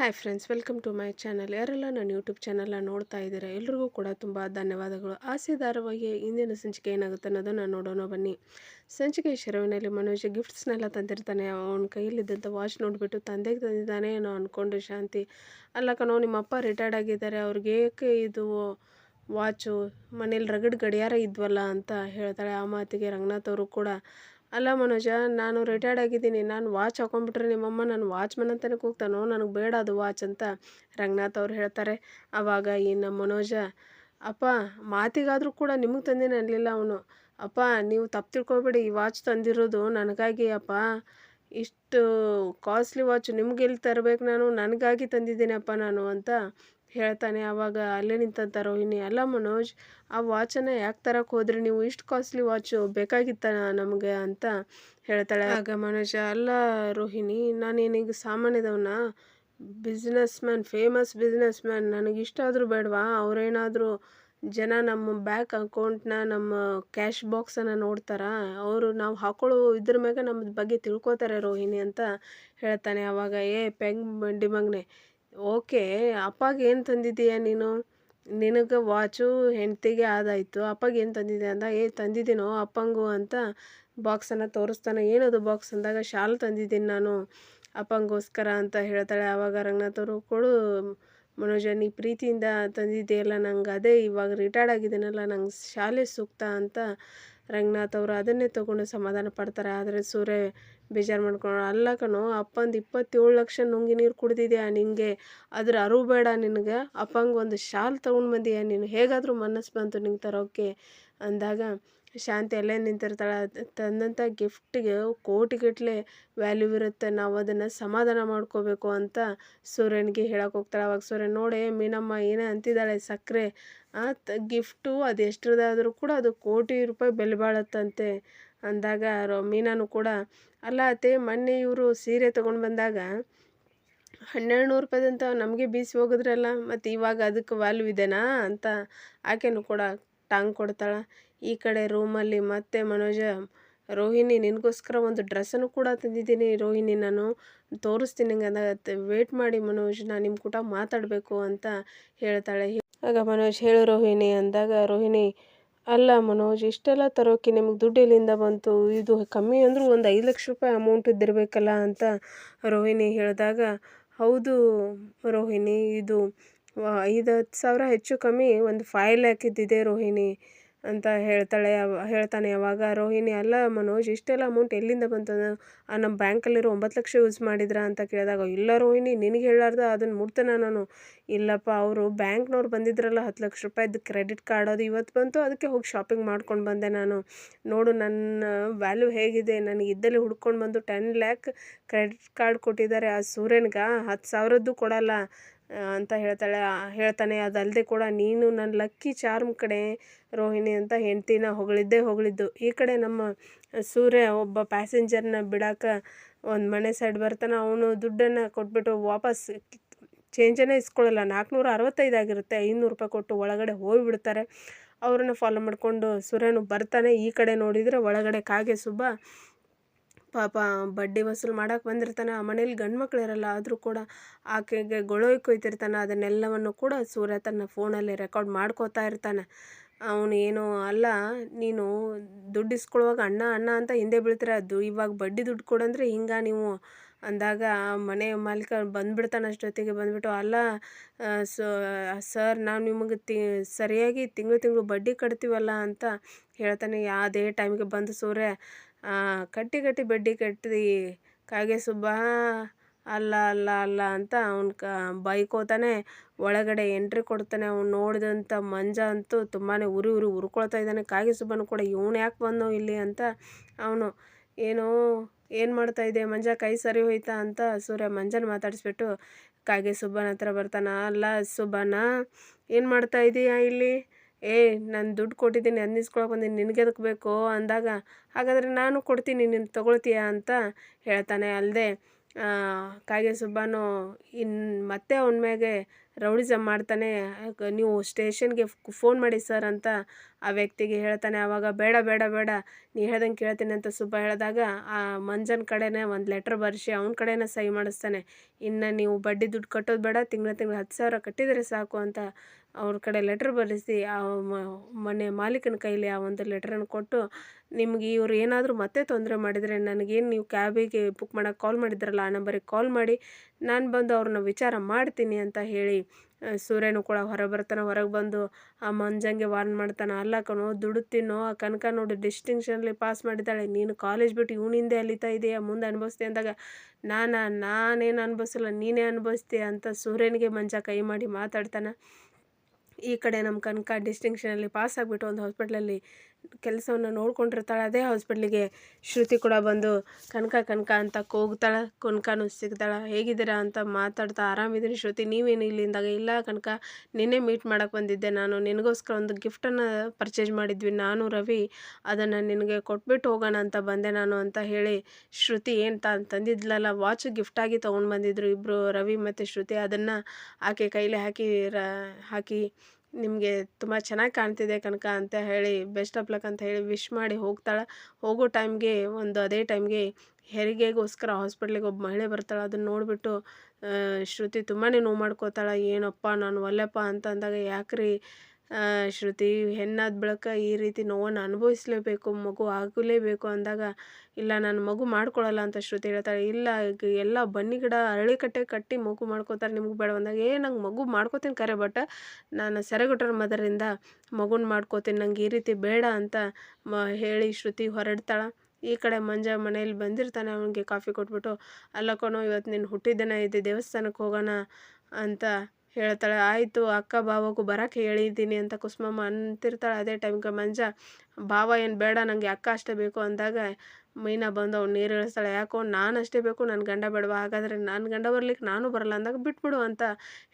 Hi friends welcome to my channel ಯಾರೆಲ್ಲ ನನ್ನ YouTube ಚಾನಲ್ನ ನೋಡ್ತಾ ಇದ್ದೀರಾ, ಎಲ್ರಿಗೂ ಕೂಡ ತುಂಬ ಧನ್ಯವಾದಗಳು. ಆಸೆ ಇಂದಿನ ಸಂಚಿಕೆ ಏನಾಗುತ್ತೆ ಅನ್ನೋದನ್ನು ನೋಡೋಣ ಬನ್ನಿ. ಸಂಚಿಕೆ ಶರವಿನಲ್ಲಿ ಮನೋಜ್ ಗಿಫ್ಟ್ಸ್ನೆಲ್ಲ ತಂದಿರ್ತಾನೆ. ಅವನ ಕೈಯಲ್ಲಿದ್ದಂಥ ವಾಚ್ ನೋಡಿಬಿಟ್ಟು ತಂದೆಗೆ ತಂದಿದ್ದಾನೆ ಏನೋ ಅಂದ್ಕೊಂಡು ಶಾಂತಿ. ಅಲ್ಲ ಕಣೋ ನಿಮ್ಮಪ್ಪ ರಿಟೈರ್ಡ್ ಆಗಿದ್ದಾರೆ. ಅವ್ರಿಗೆ ಏಕೆ ಇದು ವಾಚು ಮನೇಲಿ ರಗಡ್ ಗಡಿಯಾರ ಇದ್ವಲ್ಲ ಅಂತ ಹೇಳ್ತಾಳೆ. ಆ ಮಾತಿಗೆ ರಂಗನಾಥ್ ಅವರು ಕೂಡ ಅಲ್ಲ ಮನೋಜ, ನಾನು ರಿಟೈರ್ಡ್ ಆಗಿದ್ದೀನಿ. ನಾನು ವಾಚ್ ಹಾಕೊಂಡ್ಬಿಟ್ರೆ ನಿಮ್ಮಮ್ಮ ನಾನು ವಾಚ್ಮನ್ ಅಂತಲೇ ಕೂಗ್ತಾನೋ? ನನಗೆ ಬೇಡ ಅದು ವಾಚ್ ಅಂತ ರಂಗನಾಥ್ ಅವ್ರು ಹೇಳ್ತಾರೆ. ಆವಾಗ ಈ ನಮ್ಮ ಮನೋಜ, ಅಪ್ಪ, ಮಾತಿಗಾದರೂ ಕೂಡ ನಿಮಗೆ ತಂದೇನೆ ಅನ್ನಲಿಲ್ಲ ಅವನು. ಅಪ್ಪ, ನೀವು ತಪ್ಪು ತಿಳ್ಕೊಬೇಡಿ. ಈ ವಾಚ್ ತಂದಿರೋದು ನನಗಾಗಿ ಅಪ್ಪ. ಇಷ್ಟು ಕಾಸ್ಟ್ಲಿ ವಾಚ್ ನಿಮ್ಗೆ ಎಲ್ಲಿ ತರಬೇಕು ನಾನು? ನನಗಾಗಿ ತಂದಿದ್ದೀನಪ್ಪ ನಾನು ಅಂತ ಹೇಳ್ತಾನೆ ಆವಾಗ ಅಲ್ಲೇ ನಿಂತಂತ ರೋಹಿಣಿ, ಅಲ್ಲ ಮನೋಜ್, ಆ ವಾಚನ್ನು ಯಾಕೆ ತರಕ್ಕೆ ಹೋದ್ರಿ? ನೀವು ಇಷ್ಟು ಕಾಸ್ಟ್ಲಿ ವಾಚು ಬೇಕಾಗಿತ್ತ ನಮಗೆ? ಅಂತ ಹೇಳ್ತಾಳೆ. ಆಗ ಮನೋಜ, ಅಲ್ಲ ರೋಹಿಣಿ ನಾನೇನೀಗ ಸಾಮಾನ್ಯದವನ? Business man famous business man ನನಗೆ ಇಷ್ಟ ಆದರೂ ಬೇಡವಾ? ಅವರೇನಾದರೂ ಜನ ನಮ್ಮ ಬ್ಯಾಂಕ್ ಅಕೌಂಟ್ನ ನಮ್ಮ ಕ್ಯಾಶ್ ಬಾಕ್ಸನ್ನು ನೋಡ್ತಾರ? ಅವರು ನಾವು ಹಾಕೊಳ್ಳೋ ಇದ್ರ ಮ್ಯಾಗ ನಮ್ಮ ಬಗ್ಗೆ ತಿಳ್ಕೊತಾರೆ ರೋಹಿಣಿ ಅಂತ ಹೇಳ್ತಾನೆ ಅವಾಗ. ಏ, ಪೆಂಗ್ ಡಿಮಗ್ನೆ ಮಗನೆ ಓಕೆ, ಅಪ್ಪಗೆ ಏನು ತಂದಿದ್ದೀಯ ನೀನು? ನಿನಗೆ ವಾಚು ಹೆಂಡ್ತಿಗೆ ಆದಾಯಿತು, ಅಪ್ಪಗೆ ಏನು ತಂದಿದ್ದೆ ಅಂದ? ಏ, ತಂದಿದ್ದೀನೋ ಅಪ್ಪಂಗು ಅಂತ ಬಾಕ್ಸನ್ನು ತೋರಿಸ್ತಾನೆ. ಏನದು ಬಾಕ್ಸ್ ಅಂದಾಗ ಶಾಲು ತಂದಿದ್ದೀನಿ ನಾನು, ಅಪ್ಪಂಗೋಸ್ಕರ ಅಂತ ಹೇಳ್ತಾಳೆ. ಆವಾಗ ರಂಗನಾಥ್ ಅವರು ಕೊಡು ಮನೋಜ, ನೀ ಪ್ರೀತಿಯಿಂದ ತಂದಿದ್ದೀಯಲ್ಲ, ನಂಗೆ ಅದೇ ಇವಾಗ ರಿಟೈರ್ಡ್ ಆಗಿದ್ದೀನಲ್ಲ, ನಂಗೆ ಶಾಲೆ ಸೂಕ್ತ ಅಂತ ರಂಗನಾಥ್ ಅವರು ಅದನ್ನೇ ತಗೊಂಡು ಸಮಾಧಾನ ಪಡ್ತಾರೆ. ಆದರೆ ಸೂರ್ಯ ಬೇಜಾರು ಮಾಡ್ಕೊಂಡು ಅಲ್ಲ ಕಣೋ, ಅಪ್ಪಂದು ಇಪ್ಪತ್ತೇಳು ಲಕ್ಷ ನುಂಗಿ ನೀರು ಕುಡ್ದಿದ್ಯಾ ನಿನಗೆ ಅದ್ರ ಅರಿವು ಬೇಡ ನಿನಗೆ. ಅಪ್ಪಂಗೆ ಒಂದು ಶಾಲ್ ತೊಗೊಂಡು ಬಂದೀಯ ನೀನು? ಹೇಗಾದರೂ ಮನಸ್ಸು ಬಂತು ನಿಂಗೆ ತರೋಕ್ಕೆ ಅಂದಾಗ ಶಾಂತಿ ಅಲ್ಲೇ ನಿಂತಿರ್ತಾಳೆ. ತಂದಂಥ ಗಿಫ್ಟಿಗೆ ಕೋಟಿಗಟ್ಟಲೆ ವ್ಯಾಲ್ಯೂ ಇರುತ್ತೆ. ನಾವು ಅದನ್ನು ಸಮಾಧಾನ ಮಾಡ್ಕೋಬೇಕು ಅಂತ ಸೂರ್ಯನಿಗೆ ಹೇಳಕ್ಕೆ ಹೋಗ್ತಾಳೆ. ಅವಾಗ ಸೂರ್ಯ ನೋಡೇ, ಮೀನಮ್ಮ, ಏನೇ ಅಂತಿದ್ದಾಳೆ? ಸಕ್ಕರೆ ಆ ಗಿಫ್ಟು, ಅದು ಎಷ್ಟರದಾದರೂ ಕೂಡ ಅದು ಕೋಟಿ ರೂಪಾಯಿ ಬೆಲೆ ಬಾಳತ್ತಂತೆ. ಅಂದಾಗ ರೋ ಮೀನಾನು ಕೂಡ, ಅಲ್ಲ ಅತ್ತೆ, ಮೊನ್ನೆ ಇವರು ಸೀರೆ ತೊಗೊಂಡು ಬಂದಾಗ ಹನ್ನೆರಡು ನೂರು ರೂಪಾಯಿದಂತ ನಮಗೆ ಬೀಸಿ ಹೋಗಿದ್ರಲ್ಲ, ಮತ್ತು ಇವಾಗ ಅದಕ್ಕೆ ವ್ಯಾಲ್ಯೂ ಇದೆನಾ ಅಂತ ಆಕೆನೂ ಕೂಡ ಟಾಂಗ್ ಕೊಡ್ತಾಳೆ. ಈ ಕಡೆ ರೂಮಲ್ಲಿ ಮತ್ತೆ ಮನೋಜ, ರೋಹಿಣಿ, ನಿನಗೋಸ್ಕರ ಒಂದು ಡ್ರೆಸ್ಸನ್ನು ಕೂಡ ತಂದಿದ್ದೀನಿ ರೋಹಿಣಿ ನಾನು. ತೋರಿಸ್ತೀನಿ ನಿಂಗೆ ಅಂದಾಗ ವೇಟ್ ಮಾಡಿ ಮನೋಜ್, ನಾನು ನಿಮ್ಮ ಕೂಟ ಮಾತಾಡಬೇಕು ಅಂತ ಹೇಳ್ತಾಳೆ. ಆಗ ಮನೋಜ್, ಹೇಳು ರೋಹಿಣಿ ಅಂದಾಗ ರೋಹಿಣಿ ಅಲ್ಲ ಮನೋಜ್, ಇಷ್ಟೆಲ್ಲ ತರೋಕೆ ನಿಮ್ಗೆ ದುಡ್ಡು ಎಲ್ಲಿಂದ ಬಂತು. ಇದು ಕಮ್ಮಿ ಅಂದರೂ ಒಂದು ಐದು ಲಕ್ಷ ರೂಪಾಯಿ ಅಮೌಂಟ್ ಇದ್ದಿರಬೇಕಲ್ಲ ಅಂತ ರೋಹಿಣಿ ಹೇಳಿದಾಗ, ಹೌದು ರೋಹಿಣಿ, ಇದು ಐದು ಹತ್ತು ಸಾವಿರ ಹೆಚ್ಚು ಕಮ್ಮಿ ಒಂದು ಫೈ ಲ್ಯಾಕ್ ಇದ್ದಿದೆ ರೋಹಿಣಿ. ಅಂತ ಹೇಳ್ತಾಳೆ ಅವ, ಹೇಳ್ತಾನೆ ಯಾವಾಗ ರೋಹಿಣಿ, ಅಲ್ಲ ಮನೋಜ್, ಇಷ್ಟೆಲ್ಲ ಅಮೌಂಟ್ ಎಲ್ಲಿಂದ ಬಂತು? ನಮ್ಮ ಬ್ಯಾಂಕಲ್ಲಿರೋ ಒಂಬತ್ತು ಲಕ್ಷ ಯೂಸ್ ಮಾಡಿದ್ರಾ? ಅಂತ ಕೇಳಿದಾಗ, ಇಲ್ಲ ರೋಹಿಣಿ, ನಿನಗೆ ಹೇಳಾರ್ದ ಅದನ್ನು ಮುಡ್ತಾನೆ ನಾನು? ಇಲ್ಲಪ್ಪ, ಅವರು ಬ್ಯಾಂಕ್ನವ್ರು ಬಂದಿದ್ರಲ್ಲ ಹತ್ತು ಲಕ್ಷ ರೂಪಾಯಿದು ಕ್ರೆಡಿಟ್ ಕಾರ್ಡ್ ಅದು ಇವತ್ತು ಬಂತು, ಅದಕ್ಕೆ ಹೋಗಿ ಶಾಪಿಂಗ್ ಮಾಡ್ಕೊಂಡು ಬಂದೆ ನಾನು. ನೋಡು, ನನ್ನ ವ್ಯಾಲ್ಯೂ ಹೇಗಿದೆ? ನನಗೆ ಇದ್ದಲ್ಲಿ ಹುಡ್ಕೊಂಡು ಬಂದು ಟೆನ್ ಲ್ಯಾಕ್ ಕ್ರೆಡಿಟ್ ಕಾರ್ಡ್ ಕೊಟ್ಟಿದ್ದಾರೆ, ಆ ಸೂರ್ಯನ್ಗೆ ಹತ್ತು ಸಾವಿರದ್ದು ಕೊಡಲ್ಲ. ಅಂತ ಹೇಳ್ತಾಳೆ, ಹೇಳ್ತಾನೆ ಅದಲ್ಲದೆ ಕೂಡ ನೀನು ನನ್ನ ಲಕ್ಕಿ ಚಾರ್ಮ್ ಕಡೆ ರೋಹಿಣಿ ಅಂತ ಹೆಂಡ್ತಿನ ಹೊಗಳಿದ್ದೇ ಹೊಗಳಿದ್ದು. ಈ ಕಡೆ ನಮ್ಮ ಸೂರ್ಯ ಒಬ್ಬ ಪ್ಯಾಸೆಂಜರ್ನ ಬಿಡಾಕ ಒಂದು ಮನೆ ಸೈಡ್ ಬರ್ತಾನೆ, ಅವನು ದುಡ್ಡನ್ನು ಕೊಟ್ಬಿಟ್ಟು ವಾಪಸ್ ಚೇಂಜನ್ನೇ ಇಸ್ಕೊಳ್ಳಲ್ಲ. ನಾಲ್ಕುನೂರ ಅರವತ್ತೈದು ಆಗಿರುತ್ತೆ, ಐನೂರು ರೂಪಾಯಿ ಕೊಟ್ಟು ಒಳಗಡೆ ಹೋಗಿಬಿಡ್ತಾರೆ ಅವ್ರನ್ನ ಫಾಲೋ ಮಾಡಿಕೊಂಡು ಸೂರ್ಯನು ಬರ್ತಾನೆ. ಈ ಕಡೆ ನೋಡಿದರೆ ಒಳಗಡೆ ಕಾಗೆ ಸುಬ್ಬ ಪಾಪ ಬಡ್ಡಿ ವಸೂಲು ಮಾಡಕ್ಕೆ ಬಂದಿರ್ತಾನೆ. ಆ ಮನೇಲಿ ಗಂಡು ಮಕ್ಳು ಇರಲ್ಲ, ಆದರೂ ಕೂಡ ಆಕೆಗೆ ಗೊಳೋಯ್ ಕೊಯ್ತಿರ್ತಾನೆ. ಅದನ್ನೆಲ್ಲವನ್ನು ಕೂಡ ಸೂರ್ಯ ತನ್ನ ಫೋನಲ್ಲಿ ರೆಕಾರ್ಡ್ ಮಾಡ್ಕೋತಾ ಇರ್ತಾನೆ. ಅವನು ಏನು, ಅಲ್ಲ, ನೀನು ದುಡ್ಡು ಇಸ್ಕೊಳ್ಳುವಾಗ ಅಣ್ಣ ಅಣ್ಣ ಅಂತ ಹಿಂದೆ ಬೀಳ್ತೀರ? ಅದು ಇವಾಗ ಬಡ್ಡಿ ದುಡ್ಡು ಕೊಡಂದ್ರೆ ಹಿಂಗೆ ನೀವು ಅಂದಾಗ ಮನೆ ಮಾಲೀಕ ಬಂದ್ಬಿಡ್ತಾನೆ ಅಷ್ಟೊತ್ತಿಗೆ. ಬಂದ್ಬಿಟ್ಟು, ಅಲ್ಲ ಸರ್, ನಾವು ನಿಮಗೆ ತಿ, ಸರಿಯಾಗಿ ತಿಂಗಳು ತಿಂಗಳು ಬಡ್ಡಿ ಕಟ್ತೀವಲ್ಲ ಅಂತ ಹೇಳ್ತಾನೆ. ಯಾವುದೇ ಟೈಮಿಗೆ ಬಂದು ಸೂರ್ಯ ಕಟ್ಟಿ ಕಟ್ಟಿ ಬಡ್ಡಿ ಕಟ್ಟಿ ಕಾಗೆ ಸುಬ್ಬಾ ಅಲ್ಲ ಅಲ್ಲ ಅಲ್ಲ ಅಂತ ಅವ್ನು ಕ, ಬೈಕೋತಾನೆ. ಒಳಗಡೆ ಎಂಟ್ರಿ ಕೊಡ್ತಾನೆ. ಅವ್ನು ನೋಡಿದಂಥ ಮಂಜ ಅಂತೂ ತುಂಬಾ ಉರಿ ಉರಿ ಉರ್ಕೊಳ್ತಾ ಇದ್ದಾನೆ. ಕಾಗೆ ಸುಬ್ಬನು ಕೂಡ ಇವನು ಯಾಕೆ ಬಂದೋ ಇಲ್ಲಿ ಅಂತ ಅವನು ಏನು ಏನು ಮಾಡ್ತಾ ಇದೆ ಮಂಜ? ಕೈ ಸರಿ ಹೋಯ್ತಾ ಅಂತ ಸೂರ್ಯ ಮಂಜನ ಮಾತಾಡಿಸ್ಬಿಟ್ಟು ಕಾಗೆ ಸುಬ್ಬನ ಹತ್ರ ಬರ್ತಾನ. ಅಲ್ಲ ಸುಬ್ಬನ, ಏನು ಮಾಡ್ತಾ ಇದೀಯಾ ಇಲ್ಲಿ? ಏ, ನಾನು ದುಡ್ಡು ಕೊಟ್ಟಿದ್ದೀನಿ ಇಸ್ಕೊಳಕ್ಕೆ ಬಂದೀನಿ, ನಿನಗೆ ಎದಕ್ಕೆ ಬೇಕು? ಅಂದಾಗ, ಹಾಗಾದರೆ ನಾನು ಕೊಡ್ತೀನಿ, ನೀನು ತೊಗೊಳ್ತೀಯಾ ಅಂತ ಹೇಳ್ತಾನೆ. ಅಲ್ಲದೆ ಕಾಗೆ ಸುಬ್ಬಾನು ಇನ್ನು ಮತ್ತೆ ಅವನ ಮ್ಯಾಗೆ ರೌಡಿಸಮ್ ಮಾಡ್ತಾನೆ. ನೀವು ಸ್ಟೇಷನ್ಗೆ ಫೋನ್ ಮಾಡಿ ಸರ್ ಅಂತ ಆ ವ್ಯಕ್ತಿಗೆ ಹೇಳ್ತಾನೆ. ಆವಾಗ ಬೇಡ ಬೇಡ ಬೇಡ, ನೀ ಹೇಳ್ದಂಗೆ ಕೇಳ್ತೀನಿ ಅಂತ ಸುಬ್ಬ ಹೇಳಿದಾಗ ಆ ಮಂಜನ್ ಕಡೆನೇ ಒಂದು ಲೆಟ್ರ್ ಬರೆಸಿ ಅವ್ನ ಕಡೆನೇ ಸಹಿ ಮಾಡಿಸ್ತಾನೆ. ಇನ್ನು ನೀವು ಬಡ್ಡಿ ದುಡ್ಡು ಕಟ್ಟೋದು ಬೇಡ, ತಿಂಗಳ ತಿಂಗಳ ಹತ್ತು ಸಾವಿರ ಕಟ್ಟಿದರೆ ಸಾಕು ಅಂತ ಅವ್ರ ಕಡೆ ಲೆಟ್ರ್ ಬರೆಸಿ ಆ ಮನೆ ಮಾಲೀಕನ ಕೈಲಿ ಆ ಒಂದು ಲೆಟ್ರನ್ನು ಕೊಟ್ಟು ನಿಮ್ಗೆ ಇವ್ರು ಏನಾದರೂ ಮತ್ತೆ ತೊಂದರೆ ಮಾಡಿದರೆ ನನಗೇನು ನೀವು ಕ್ಯಾಬಿಗೆ ಬುಕ್ ಮಾಡೋಕ್ಕೆ ಕಾಲ್ ಮಾಡಿದ್ರಲ್ಲ, ಆ ನಂಬರಿಗೆ ಕಾಲ್ ಮಾಡಿ ನಾನು ಬಂದು ಅವ್ರನ್ನ ವಿಚಾರ ಮಾಡ್ತೀನಿ ಅಂತ ಹೇಳಿ ಸೂರ್ಯನು ಕೂಡ ಹೊರಗೆ ಬರ್ತಾನೆ, ಹೊರಗೆ ಬಂದು ಆ ಮಂಜಂಗೆ ವಾರ್ನ್ ಮಾಡ್ತಾನೆ ಅಲ್ಲ ಕಣೋ ತಿನ್ನೋ, ಆ ಕನಕ ನೋಡಿ ಡಿಸ್ಟಿಂಕ್ಷನ್ಲಿ ಪಾಸ್ ಮಾಡಿದ್ದಾಳೆ, ನೀನು ಕಾಲೇಜ್ ಬಿಟ್ಟು ಇವನಿಂದೆ ಅಲಿತಾ ಇದೆಯಾ, ಮುಂದೆ ಅನುಭವಿಸ್ತೀಯ? ಅಂದಾಗ, ನಾನಾ, ನಾನೇನು ಅನುಭವಿಸಲ್ಲ, ನೀನೇ ಅನುಭವಿಸ್ತೀಯ ಅಂತ ಸೂರ್ಯನಿಗೆ ಮಂಜ ಕೈ ಮಾಡಿ ಮಾತಾಡ್ತಾನೆ. ಈ ಕಡೆ ನಮ್ಮ ಕನಕ ಡಿಸ್ಟಿಂಕ್ಷನಲ್ಲಿ ಪಾಸ್ ಆಗಿಬಿಟ್ಟು ಒಂದು ಹಾಸ್ಪಿಟ್ಲಲ್ಲಿ ಕೆಲಸವನ್ನು ನೋಡ್ಕೊಂಡಿರ್ತಾಳೆ, ಅದೇ ಹಾಸ್ಪಿಟ್ಲಿಗೆ ಶ್ರುತಿ ಕೂಡ ಬಂದು, ಕನಕ ಕನಕ ಅಂತ ಕೂಗ್ತಾಳೆ, ಕನಕನೂ ಸಿಗ್ತಾಳೆ, ಹೇಗಿದ್ದೀರಾ ಅಂತ ಮಾತಾಡ್ತಾ ಆರಾಮಿದ್ದೀನಿ ಶ್ರುತಿ, ನೀವೇನು ಇಲ್ಲಿಂದಾಗ, ಇಲ್ಲ ಕನಕ, ನಿನ್ನೆ ಮೀಟ್ ಮಾಡೋಕ್ಕೆ ಬಂದಿದ್ದೆ ನಾನು, ನಿನಗೋಸ್ಕರ ಒಂದು ಗಿಫ್ಟನ್ನು ಪರ್ಚೇಸ್ ಮಾಡಿದ್ವಿ, ನಾನು, ರವಿ, ಅದನ್ನು ನಿನಗೆ ಕೊಟ್ಬಿಟ್ಟು ಹೋಗೋಣ ಅಂತ ಬಂದೆ ನಾನು ಅಂತ ಹೇಳಿ ಶ್ರುತಿ ಏನು ತಾನು ತಂದಿದ್ಲಲ್ಲ ವಾಚ್ ಗಿಫ್ಟಾಗಿ ತೊಗೊಂಡು ಬಂದಿದ್ರು ಇಬ್ಬರು ರವಿ ಮತ್ತು ಶ್ರುತಿ, ಅದನ್ನು ಆಕೆ ಕೈಲಿ ಹಾಕಿ, ರ, ಹಾಕಿ ನಿಮಗೆ ತುಂಬ ಚೆನ್ನಾಗಿ ಕಾಣ್ತಿದೆ ಕನಕ ಅಂತ ಹೇಳಿ ಬೆಸ್ಟ್ ಆಫ್ ಲಕ್ ಅಂತ ಹೇಳಿ ವಿಶ್ ಮಾಡಿ ಹೋಗ್ತಾಳೆ. ಹೋಗೋ ಟೈಮ್ಗೆ ಒಂದು ಅದೇ ಟೈಮ್ಗೆ ಹೆರಿಗೆಗೋಸ್ಕರ ಹಾಸ್ಪಿಟ್ಲಿಗೆ ಒಬ್ಬ ಮಹಿಳೆ ಬರ್ತಾಳೆ. ಅದನ್ನು ನೋಡಿಬಿಟ್ಟು ಶ್ರುತಿ ತುಂಬಾ ನೋವು ಮಾಡ್ಕೋತಾಳೆ. ಏನಪ್ಪ, ನಾನು ಒಲ್ಲೆಪ್ಪ ಅಂತ ಅಂದಾಗ, ಯಾಕ್ರಿ ಶ್ರುತಿ, ಹೆಣ್ಣಾದ ಬಳಿಕ ಈ ರೀತಿ ನೋವನ್ನು ಅನುಭವಿಸಲೇಬೇಕು, ಮಗು ಆಗಲೇಬೇಕು ಅಂದಾಗ, ಇಲ್ಲ, ನಾನು ಮಗು ಮಾಡ್ಕೊಳ್ಳಲ್ಲ ಅಂತ ಶ್ರುತಿ ಹೇಳ್ತಾಳೆ. ಇಲ್ಲ ಎಲ್ಲ ಬನ್ನಿ ಗಿಡ ಅರಳಿಕಟ್ಟೆ ಕಟ್ಟಿ ಮಗು ಮಾಡ್ಕೋತಾರೆ, ನಿಮ್ಗೆ ಬೇಡ ಅಂದಾಗ, ಏ, ನಂಗೆ ಮಗು ಮಾಡ್ಕೋತೀನಿ ಕರೆ, ಬಟ್ ನಾನು ಸೆರೆಗುಟ್ರ ಮದರಿಂದ ಮಗುನ ಮಾಡ್ಕೋತೀನಿ, ನಂಗೆ ಈ ರೀತಿ ಬೇಡ ಅಂತ ಮ, ಹೇಳಿ ಶ್ರುತಿ ಹೊರಡ್ತಾಳೆ. ಈ ಕಡೆ ಮಂಜ ಮನೇಲಿ ಬಂದಿರ್ತಾನೆ, ಅವನಿಗೆ ಕಾಫಿ ಕೊಟ್ಬಿಟ್ಟು, ಅಲ್ಲ ಕಣೋ ಇವತ್ತು ನಿನ್ನ ಹುಟ್ಟಿದ ಇದೆ ದೇವಸ್ಥಾನಕ್ಕೆ ಹೋಗೋಣ ಅಂತ ಹೇಳ್ತಾಳೆ, ಆಯಿತು, ಅಕ್ಕ ಬಾವಗೂ ಬರೋಕ್ಕೆ ಹೇಳಿದ್ದೀನಿ ಅಂತ ಕುಸುಮಮ್ಮ ಅಂತಿರ್ತಾಳೆ. ಅದೇ ಟೈಮ್ಗೆ ಮಂಜ ಭಾವ ಏನು ಬೇಡ ನನಗೆ ಅಕ್ಕ ಅಷ್ಟೇ ಬೇಕು ಅಂದಾಗ ಮೀನಾ ಬಂದು ಅವ್ನು ನೀರು ಇಳಿಸ್ತಾಳೆ, ಯಾಕೋ ನಾನು ಅಷ್ಟೇ ಬೇಕು ನನ್ನ ಗಂಡ ಬೇಡವಾ? ಹಾಗಾದರೆ ನನ್ನ ಗಂಡ ಬರ್ಲಿಕ್ಕೆ ನಾನು ಬರಲ್ಲ ಅಂದಾಗ ಬಿಟ್ಬಿಡು ಅಂತ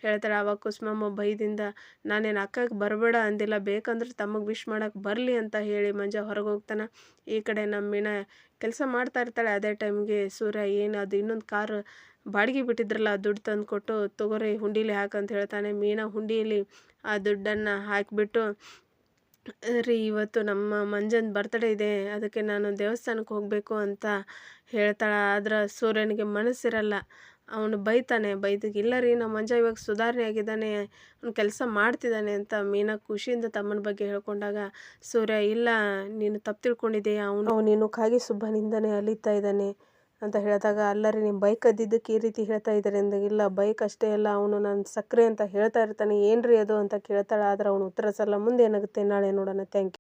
ಹೇಳ್ತಾಳೆ ಆವಾಗ ಕುಸುಮಮ್ಮ ಭಯದಿಂದ. ನಾನೇನು ಅಕ್ಕಗೆ ಬರಬೇಡ ಅಂದಿಲ್ಲ, ಬೇಕಂದ್ರೆ ತಮಗೆ ವಿಶ್ ಮಾಡೋಕ್ಕೆ ಬರಲಿ ಅಂತ ಹೇಳಿ ಮಂಜ ಹೊರಗೆ ಹೋಗ್ತಾನೆ. ಈ ಕಡೆ ನಮ್ಮ ಮೀನಾ ಕೆಲಸ ಮಾಡ್ತಾ ಇರ್ತಾಳೆ ಅದೇ ಟೈಮ್ಗೆ ಸೂರ್ಯ, ಏನು ಅದು, ಇನ್ನೊಂದು ಕಾರ್ ಬಾಡಿಗೆ ಬಿಟ್ಟಿದ್ರಲ್ಲ, ದುಡ್ಡು ತಂದು ಕೊಟ್ಟು ತೊಗೊರಿ, ಹುಂಡೀಲಿ ಹಾಕಂತ ಹೇಳ್ತಾನೆ. ಮೀನಾ ಹುಂಡಿಯಲ್ಲಿ ಆ ದುಡ್ಡನ್ನು ಹಾಕಿಬಿಟ್ಟು ರೀ, ಇವತ್ತು ನಮ್ಮ ಮಂಜನ ಬರ್ತಡೇ ಇದೆ, ಅದಕ್ಕೆ ನಾನು ದೇವಸ್ಥಾನಕ್ಕೆ ಹೋಗಬೇಕು ಅಂತ ಹೇಳ್ತಾಳೆ. ಆದ್ರೆ ಸೂರ್ಯನಿಗೆ ಮನಸ್ಸಿರಲ್ಲ. ಅವನು ಬೈತಾನೆ ಬೈದಿಗೆ ಇಲ್ಲ ರೀ, ನಮ್ಮ ಮಂಜ ಇವಾಗ ಸುಧಾರಣೆ ಆಗಿದ್ದಾನೆ, ಅವ್ನು ಕೆಲಸ ಮಾಡ್ತಿದ್ದಾನೆ ಅಂತ ಮೀನಾ ಖುಷಿಯಿಂದ ತಮ್ಮನ ಬಗ್ಗೆ ಹೇಳ್ಕೊಂಡಾಗ, ಸೂರ್ಯ, ಇಲ್ಲ, ನೀನು ತಪ್ಪು ತಿಳ್ಕೊಂಡಿದ್ದೀಯ, ಅವನು ನೀನು ಕಾಗಿ ಸುಬ್ಬನಿಂದನೇ ಅಲಿತಾ ಇದ್ದಾನೆ. ಅಂತ ಹೇಳಿದಾಗ ಅಲ್ಲ ರೀ ನಿಮ್ಮ ಬೈಕ್ ಅದ್ದಿದ್ದಕ್ಕೆ ಈ ರೀತಿ ಹೇಳ್ತಾ ಇದ್ದಾರೆ ಅಂದಾಗ, ಇಲ್ಲ ಬೈಕ್ ಅಷ್ಟೇ ಅಲ್ಲ, ಅವನು ನಾನು ಸಕ್ಕರೆ ಅಂತ ಹೇಳ್ತಾ ಇರ್ತಾನೆ ಏನು ರೀ ಅದು ಅಂತ ಕೇಳ್ತಾಳೆ. ಆದ್ರೆ ಅವನು ಉತ್ತರಿಸಲ್ಲ ಮುಂದೆ ಏನಾಗುತ್ತೆ ನಾಳೆ ನೋಡೋಣ. Thank you